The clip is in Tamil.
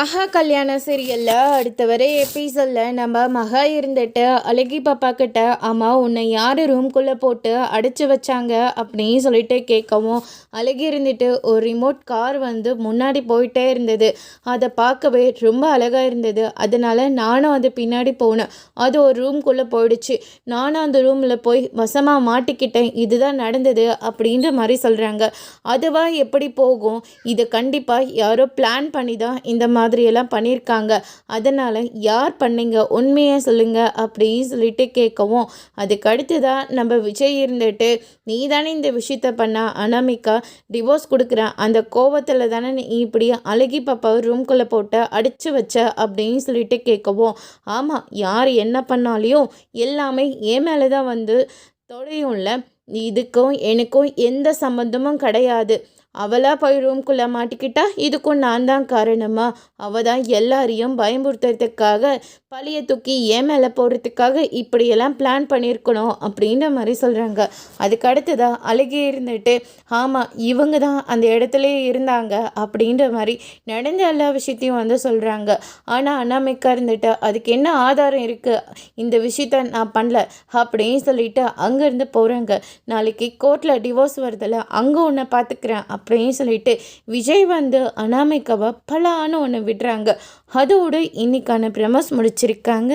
ஆஹா கல்யாண சீரியலில் அடுத்த வரை எபிசோடில் நம்ம மகா இருந்துட்டு அழகி பாப்பா கிட்ட அம்மா உன்னை யார் ரூம்குள்ளே போட்டு அடைச்சி வச்சாங்க? அப்படின்னு சொல்லிட்டு கேட்கவும் அழகி இருந்துட்டு ஒரு ரிமோட் கார் வந்து முன்னாடி போயிட்டே இருந்தது. அதை பார்க்கவே ரொம்ப அழகாக இருந்தது. அதனால் நானும் அது பின்னாடி போனேன். அது ஒரு ரூம்குள்ளே போயிடுச்சு. நானும் அந்த ரூமில் போய் வசமாக மாட்டிக்கிட்டேன். இதுதான் நடந்தது அப்படின்ற மாதிரி சொல்கிறாங்க அதுவாக எப்படி போகும்? இது கண்டிப்பாக யாரோ பிளான் பண்ணி தான் இந்த மாதிரி மாதிரியெல்லாம் பண்ணியிருக்காங்க. அதனால் யார் பண்ணீங்க? உண்மையை சொல்லுங்கள் அப்படின்னு சொல்லிட்டு கேட்கவும் அதுக்கு அடுத்து தான் நம்ம விஜய் இருந்துட்டு நீ தானே இந்த விஷயத்த பண்ண? அனாமிக்கா டிவோர்ஸ் கொடுக்குற. அந்த கோவத்தில் தானே நீ இப்படி அழகி பாப்பாவை ரூம்குள்ளே போட்டு அடித்து வச்ச? அப்படின்னு சொல்லிட்டு கேட்கவும் ஆமாம் யார் என்ன பண்ணாலையும் எல்லாமே என் மேலே தான் வந்து தொடையும்ல. இதுக்கும் எனக்கும் எந்த சம்மந்தமும் கிடையாது. அவளாக போய் ரூம்குள்ளே மாட்டிக்கிட்டா இதுக்கும் நான் தான் காரணமா? அவள் தான் எல்லாரையும் பயமுறுத்துறதுக்காக பழிய தூக்கி ஏன் மேலே போடுறதுக்காக இப்படியெல்லாம் பிளான் பண்ணியிருக்கணும் அப்படின்ற மாதிரி சொல்கிறாங்க அதுக்கு அடுத்ததாக அழகி இருந்துட்டு ஆமாம் இவங்க தான் அந்த இடத்துல இருந்தாங்க அப்படின்ற மாதிரி நடந்த எல்லா விஷயத்தையும் வந்து சொல்கிறாங்க ஆனால் அனாமிக்கா இருந்துட்டு அதுக்கு என்ன ஆதாரம் இருக்குது இந்த விஷயத்த நான் பண்ணல அப்படின்னு சொல்லிட்டு அங்கேருந்து போகிறாங்க நாளைக்கு கோர்ட்டில் டிவோர்ஸ் வருதில்ல அங்கே உன்னை பார்த்துக்கிறேன் அப்படின்னு சொல்லிட்டு விஜய் வந்து அனாமிக்காவை பலான்னு ஒன்று விடுறாங்க. அதோடு இன்னைக்கான பிரமஸ் முடிச்சிருக்காங்க.